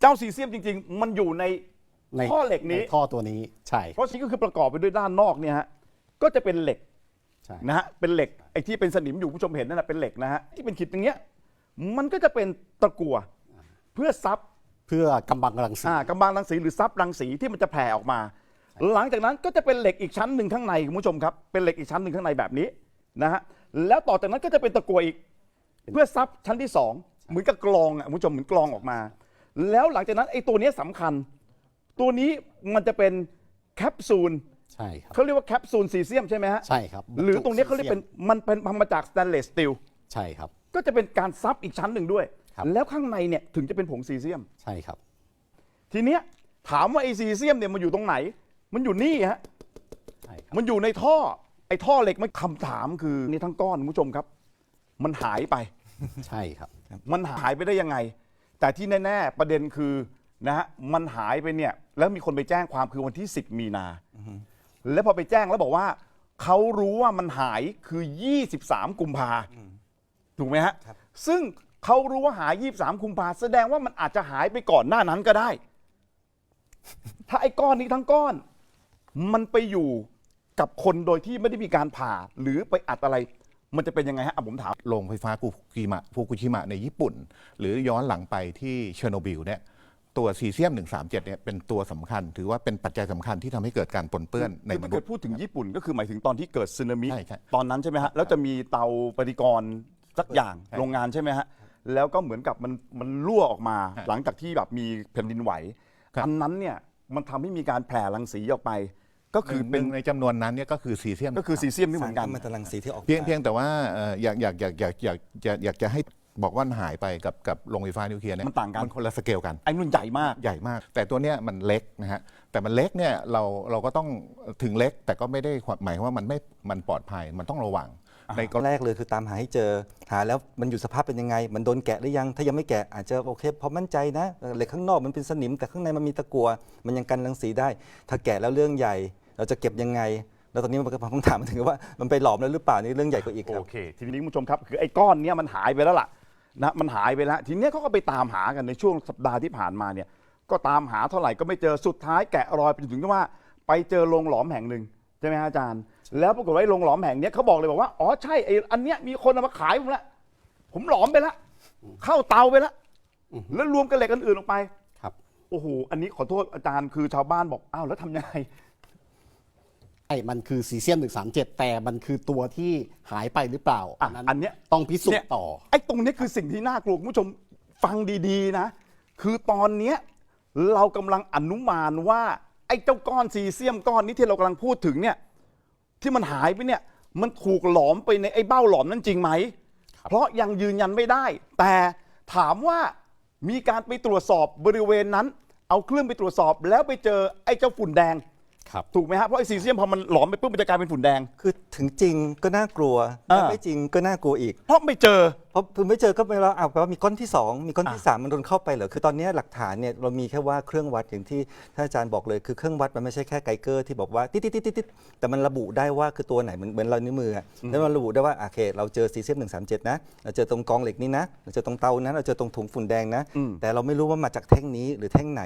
เจ้าซีเซียมจริง ๆ มันอยู่ในในท่อเหล็กนี้ใท่อตัวนี้ใช่ เพราะฉะนี้ก็คือประกอบไปด้วยด้านนอกเนี่ยฮะก็จะเป็นเหล็กใช่ นะฮะเป็นเหล็กไอ้ที่เป็นสนิมอยู่ผู้ชมเห็นนั่นแหะเป็นเหล็กนะฮะที่เป็นขีดอย่างเงี้ยมันก็จะเป็นตะกั่วเพื่อซับเพื่อกำบังรังสีอ่ากำบังรังสีหรือซับรังสีที่มันจะแผ่ออกมา หลังจากนั้นก็จะเป็นเหล็กอีกชั้นหนึ่งข้างในคุณผู้ชมครับเป็นเหล็กอีกชั้นหนึ่งข้างในแบบนี้นะฮะแล้วต่อจากนั้นก็จะเป็นตะกั่วอีก เพื่อซับชั้นที่สองเหมือนกับกรองอะคุณผู้ชมเหมือนกรองออกมา แล้วหลังจากนั้นไอ้ตัวเนี้ยสำคัญ ตัวนี้มันจะเป็นแคปซูลใช่ครับ เขาเรียกว่าแคปซูลซีเซียมใช่ไหมฮะใช่ครับหรือตรงเนี้ยเขาเรียกเป็นมันเป็นทำมาจากสแตนเลสสตีลใช่ครับ ก็จะเป็นการซับอีกชั้นหนึ่งด้วย ครับ แล้วข้างในเนี่ยถึงจะเป็นผงซีเซียม ใช่ครับ ทีเนี้ยถามว่าไอซีเซียมเนี่ยมันอยู่ตรงไหน มันอยู่นี่ฮะ ใช่ครับ มันอยู่ในท่อ ไอท่อเหล็กมันคำถามคือนี่ทั้งก้อนคุณผู้ชมครับ มันหายไป ใช่ครับ มันหายไปได้ยังไง แต่ที่แน่ ๆ ประเด็นคือนะฮะมันหายไปเนี่ยแล้วมีคนไปแจ้งความคือวันที่ 10 มีนา แล้วพอไปแจ้งแล้วบอกว่าเขารู้ว่ามันหายคือ 23 กุมภาถูกไหมฮะซึ่งเขารู้ว่าหาย 23 กุมภาแสดงว่ามันอาจจะหายไปก่อนหน้านั้นก็ได้ ถ้าไอ้ก้อนนี้ทั้งก้อน มันไปอยู่กับคนโดยที่ไม่ได้มีการผ่าหรือไปอัดอะไร มันจะเป็นยังไงฮะอะผมถาม โรงไฟฟ้าฟุกุชิมะฟุกุชิมะในญี่ปุ่น หรือย้อนหลังไปที่เชอร์โนบิลเนี่ยตัวซีเซียม 137เนี่ยเป็นตัวสำคัญ ถือว่าเป็นปัจจัยสำคัญที่ทำให้เกิดการปนเปื้อนในคือมถ้านุเกิษดย์ พูดถึงญี่ปุ่นก็คือหมายถึงตอนที่เกิดสึนามิใช่ใช่ตอนนั้นใช่ไหมฮะแล้วจะมีเตาปฏิกรณ์สักอย่างใช่โรงงานใช่ไหมฮะแล้วก็เหมือนกับมันมันรั่วออกมาใช่หลังจากที่แบบมีแผ่นดินไหวครับ อันนั้นเนี่ยมันทำให้มีการแผ่รังสีออกไป ก็หคือนึ่งเป็นหนึ่งในจำนวนนั้นเนี่ยก็คือซีเซียมก็คือซีเซียมนี่เหมือนกัน สารกัมมันตรังสีที่ออกเพียงมาเพียงแต่ว่าเอ่ออยากอยากอยากอยากอยากอยากอยากจะให้บอกว่ามันหายไปกับกับโรงไฟฟ้านิวเคลียร์เนี่ยมันต่างกัน มันคนละสเกลกัน ไอ้นุ่นใหญ่มาก ใหญ่มาก แต่ตัวเนี้ยมันเล็กนะฮะแต่มันเล็กเนี่ยเราเราก็ต้องถึงเล็ก แต่ก็ไม่ได้หมายความว่ามันไม่มันปลอดภัยมันต้องระวังในกก็รณีแรกเลยคือตามหาให้เจอหาแล้วมันอยู่สภาพเป็นยังไง มันโดนแกะหรือยัง ถ้ายังไม่แกะอาจจะโอเคพอมั่นใจนะเหล็กข้างนอกมันเป็นสนิมแต่ข้างในมันมีตะกั่วมันยังกันรังสีได้ ถ้าแกะแล้วเรื่องใหญ่ เราจะเก็บยังไง แล้วตอนนี้มันก็คำถามมาถึงว่ามันไปหลอมแล้วหรือเปล่านี่เรื่องใหญ่กว่าอีกครัโอบเค ทีนี้คุณผู้ชมครับ คือไอ้ก้อนเนี้ยมันหายไปแล้วล่ะนะมันหายไปแล้ว ทีเนี้ยเขาก็ไปตามหากันในช่วงสัปดาห์ที่ผ่านมาเนี่ย ก็ตามหาเท่าไหร่ก็ไม่เจอสุดท้ายแกะรอยไปจนถึงที่ว่า ไปเจอโรงหลอมแห่งหนึ่งใช่ไหมฮะอาจารย์ แล้วปรากฏว่าไอ้โรงหลอมแห่งเนี้ยเขาบอกเลยบอกว่าอ๋อใช่ไอ้อันเนี้ยมีคนเอามาขายผมละผมหลอมไปละเข้าเตาไปละแล้วรวมกับเหล็กอันอื่นออกไป ครับ โอ้โห อันนี้ขอโทษอาจารย์คือชาวบ้านบอก อ้าวแล้วทำยังไง ไอ้มันคือซีเซียม137 แต่มันคือตัวที่หายไปหรือเปล่าอะอันเนี้ย ต้องพิสูจเนี่ยน์ต่อ ไอ้ตรงเนี้ยคือสิ่งที่น่ากลัวคุณผู้ชมฟังดีๆนะ คือตอนเนี้ยเรากำลังอนุมานว่า ไอ้เจ้าก้อนซีเซียมก้อนนี้ที่เรากำลังพูดถึงเนี่ย ที่มันหายไปเนี่ย มันถูกหลอมไปในไอ้เบ้าหลอมนั้นจริงไหม เพราะยังยืนยันไม่ได้ แต่ถามว่ามีการไปตรวจสอบบริเวณนั้น เอาเครื่องไปตรวจสอบแล้วไปเจอไอ้เจ้าฝุ่นแดง ครับถูกไหมฮะเพราะไอ้ซีเซียมพอมันหลอมไปปุ๊บมันจะกลายเป็นฝุ่นแดง คือถึงจริงก็น่ากลัวอ่าถ้าไม่จริงก็น่ากลัวอีก เพราะไม่เจอเพราะคือไม่เจอก็แปลว่าอ้าวแปลว่ามีก้อนที่ 2 มีก้อนที่ 3 มันโดนเข้าไปเหรอคือตอนนี้หลักฐานเนี่ยเรามีแค่ว่าเครื่องวัดอย่างที่ท่านอาจารย์บอกเลยคือเครื่องวัดมันไม่ใช่แค่ไกเกอร์ที่บอกว่า ติดติดติดติดแต่มันระบุได้ว่าคือตัวไหนเหมือนเหมือนเรานิ้วมืออะแล้วมันระบุได้ว่าโอเค เราเจอซีเซียม137นะเราเจอตรงกองเหล็กนี้นะเราเจอตรงเตานะเราเจอตรงถุงฝุ่นแดงนะอืมแต่เราไม่รู้ว่ามาจากแท่งนี้หรือแท่งไหน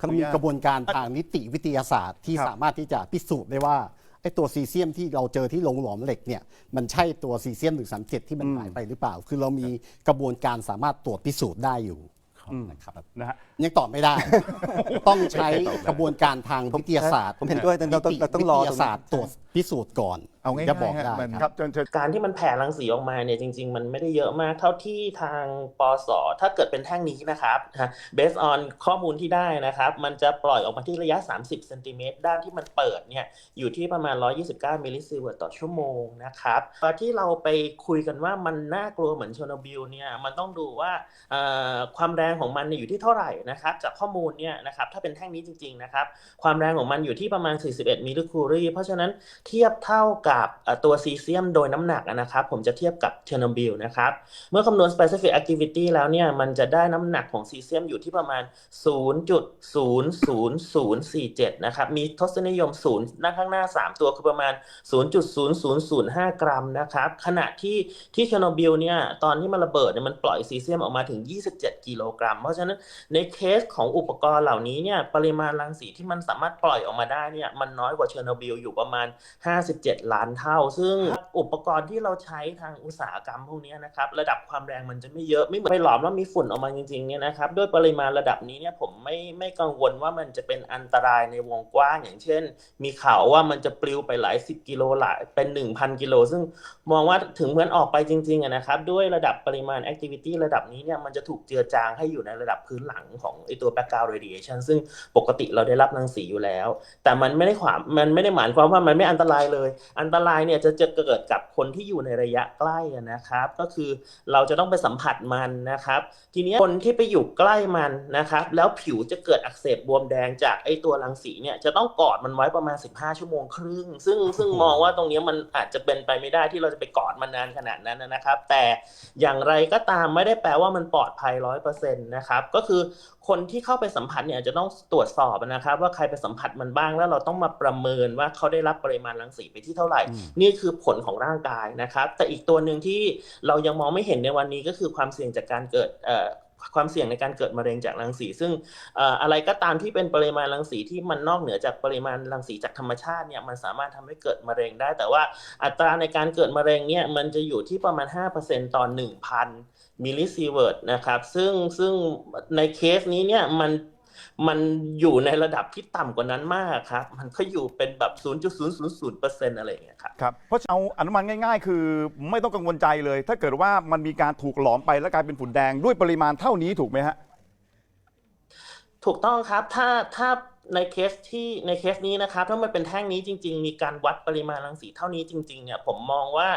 คำมีกระบวนการทางนิติวิทยาศาสตร์ที่ครับสามารถที่จะพิสูจน์ได้ว่า ไอ้ตัวซีเซียมที่เราเจอที่โรงหลอมเหล็กเนี่ยมันใช่ตัวซีเซียม137ที่มันหายไปหรือเปล่า คือเรามีกระบวนการสามารถตรวจพิสูจน์ได้อยู่นะครับนะฮะยังตอบไม่ได้ ต้องใช้กระบวนการทางวิทยาศาสตร์ผมเห็นด้วยแต่เราต้องเราต้องรอวิทตรงยานั้นศาสตร์ตรวจพิสูจน์ก่อนเอาง่ายๆจะบอกฮะได้มันคครัรับบเชิญเชิญการที่มันแผ่รังสีออกมาเนี่ยจริง ๆ มันไม่ได้เยอะมากเท่าที่ทางปอสถ้าเกิดเป็นแท่งนี้นะครับ based on ข้อมูลที่ได้นะครับ มันจะปล่อยออกมาที่ระยะ 30เซนติเมตรด้านที่มันเปิดเนี่ยอยู่ที่ประมาณ 129มิลลิซีเวิร์ตต่อชั่วโมงนะครับตอนที่เราไปคุยกันว่ามันน่ากลัวเหมือนเชอร์โนบิลเนี่ยมันต้องดูว่าเอ่อความแรงของมันเนี่ยอยู่ที่เท่าไหร่นะครับจากข้อมูลเนี่ยนะครับถ้าเป็นแท่งนี้จริง ๆนะครับ ความแรงของมันอยู่ที่ประมาณ 41มิลลิคูรีเพราะฉะนั้นเทียบเท่ากับกับตัวซีเซียมโดยน้ำหนักนะครับ ผมจะเทียบกับเชอร์โนบิลนะครับ เมื่อคำนวณ specific activity แล้วเนี่ย มันจะได้น้ำหนักของซีเซียมอยู่ที่ประมาณ 0.00047 นะครับ มีทศนิยม 0 หน้าข้างหน้า 3 ตัวคือประมาณ 0.0005 กรัมนะครับ ขณะที่ที่เชอร์โนบิลเนี่ย ตอนที่มันระเบิดเนี่ยมันปล่อยซีเซียมออกมาถึง 27 กิโลกรัม เพราะฉะนั้นในเคสของอุปกรณ์เหล่านี้เนี่ยปริมาณรังสีที่มันสามารถปล่อยออกมาได้เนี่ยมันน้อยกว่าเชอร์โนบิลอยู่ประมาณ 57ล้านเท่า ซึ่งอุปกรณ์ที่เราใช้ทางอุตสาหกรรมพวกนี้นะครับ ระดับความแรงมันจะไม่เยอะไม่เหมือนไปหลอมแล้วมีฝุ่นออกมาจริงๆเนี่ยนะครับด้วยปริมาณระดับนี้เนี่ยผมไม่ไม่กังวลว่ามันจะเป็นอันตรายในวงกว้าง อย่างเช่น มีข่าวว่ามันจะปลิวไปหลายสิบกิโลหลายเป็น 1,000 กิโล ซึ่งมองว่าถึงเหมือนออกไปจริงๆนะครับด้วยระดับปริมาณแอคทิวิตี้ระดับนี้เนี่ยมันจะถูกเจือจางให้อยู่ในระดับพื้นหลังของไอตัว background radiation ซึ่งปกติเราได้รับรังสีอยู่แล้ว แต่มันไม่ได้ความมันไม่ได้หมายความว่ามันไม่อันตรายเลยอันตรายเนี่ยจะจะเกิดกับคนที่อยู่ในระยะใกล้อะนะครับ ก็คือเราจะต้องไปสัมผัสมันนะครับ ทีเนี้ยคนที่ไปอยู่ใกล้มันนะครับ แล้วผิวจะเกิดอักเสบบวมแดงจากไอตัวรังสีเนี่ยจะต้องกอดมันไว้ประมาณ 15 ชั่วโมงครึ่ง ซึ่งซึ่งมองว่าตรงเนี้ยมันอาจจะเป็นไปไม่ได้ที่เราจะไปกอดมันนานขนาดนั้นนะครับ แต่อย่างไรก็ตามไม่ได้แปลว่ามันปลอดภัยร้อยเปอร์เซ็นต์นะครับก็คือคนที่เข้าไปสัมผัสเนี่ยอาจจะต้องตรวจสอบนะครับ ว่าใครไปสัมผัสมันบ้างแล้วเราต้องมาประเมินว่าเขาได้รับปริมาณรังสีไปที่เท่าไหร่นี่คือผลของร่างกายนะครับ แต่อีกตัวหนึ่งที่เรายังมองไม่เห็นในวันนี้ก็คือความเสี่ยงจากการเกิดความเสี่ยงในการเกิดมะเร็งจากรังสี ซึ่งอะไรก็ตามที่เป็นปริมาณรังสีที่มันนอกเหนือจากปริมาณรังสีจากธรรมชาติเนี่ยมันสามารถทำให้เกิดมะเร็งได้ แต่ว่าอัตราในการเกิดมะเร็งเนี่ยมันจะอยู่ที่ประมาณ 5%ต่อ1,000มิลลิซีเวิร์ตนะครับซึ่งซึ่งในเคสนี้เนี่ยมัน มันอยู่ในระดับที่ต่ำกว่านั้นมากครับ มันก็อยู่เป็นแบบ 0.000%อะไรอย่างเงี้ยครับ ครับเพราะเอาอนุมานง่าย ๆ คือไม่ต้องกังวลใจเลย ถ้าเกิดว่ามันมีการถูกหลอมไปแล้วกลายเป็นฝุ่นแดงด้วยปริมาณเท่านี้ถูกไหมฮะ ถูกต้องครับถ้าถ้าในเคสที่ในเคสนี้นะครับ ถ้ามันเป็นแท่งนี้จริง ๆ มีการวัดปริมาณรังสีเท่านี้จริงๆเนี่ยผมมองว่า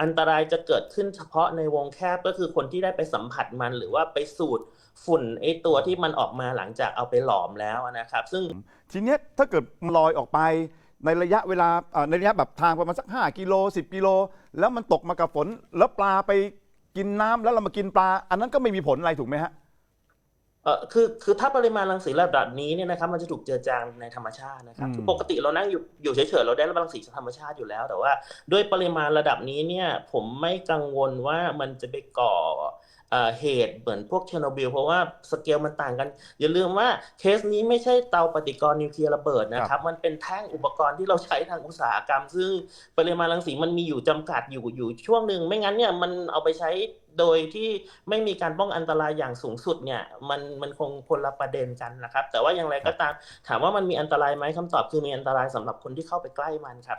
อันตรายจะเกิดขึ้นเฉพาะในวงแคบก็คือคนที่ได้ไปสัมผัสมันหรือว่าไปสูดฝุ่นไอตัวที่มันออกมาหลังจากเอาไปหลอมแล้วนะครับ ซึ่งทีเนี้ยถ้าเกิดลอยออกไปในระยะเวลาเอ่อในระยะแบบทางประมาณสัก 5 กิโล 10 กิโล แล้วมันตกมากับฝน แล้วปลาไปกินน้ำแล้วเรามากินปลา อันนั้นก็ไม่มีผลอะไรถูกไหมฮะ เออคือคือถ้าปริมาณรังสีระดับนี้เนี่ยนะครับมันจะถูกเจือจางในธรรมชาตินะครับอืมคือปกติเรานั่งอยู่อยู่เฉยๆเราได้รับรังสีจากธรรมชาติอยู่แล้ว แต่ว่าด้วยปริมาณระดับนี้เนี่ยผมไม่กังวลว่ามันจะไปก่อ เอ่อเหตุเหมือนพวกเชอร์โนบิลเพราะว่าสเกลมันต่างกัน อย่าลืมว่าเคสนี้ไม่ใช่เตาปฏิกรณ์นิวเคลียร์ระเบิดนะครับ มันเป็นแท่งอุปกรณ์ที่เราใช้ทางอุตสาหกรรม ซึ่งปริมาณรังสีมันมีอยู่จำกัดอยู่อยู่ช่วงหนึ่งไม่งั้นเนี่ยมันเอาไปใช้โดยที่ไม่มีการป้องกันอันตรายอย่างสูงสุดเนี่ยมันมันคงคนละประเด็นกันนะครับ แต่ว่าอย่างไรก็ตามถามว่ามันมีอันตรายไหมคำตอบคือมีอันตรายสำหรับคนที่เข้าไปใกล้มันครับ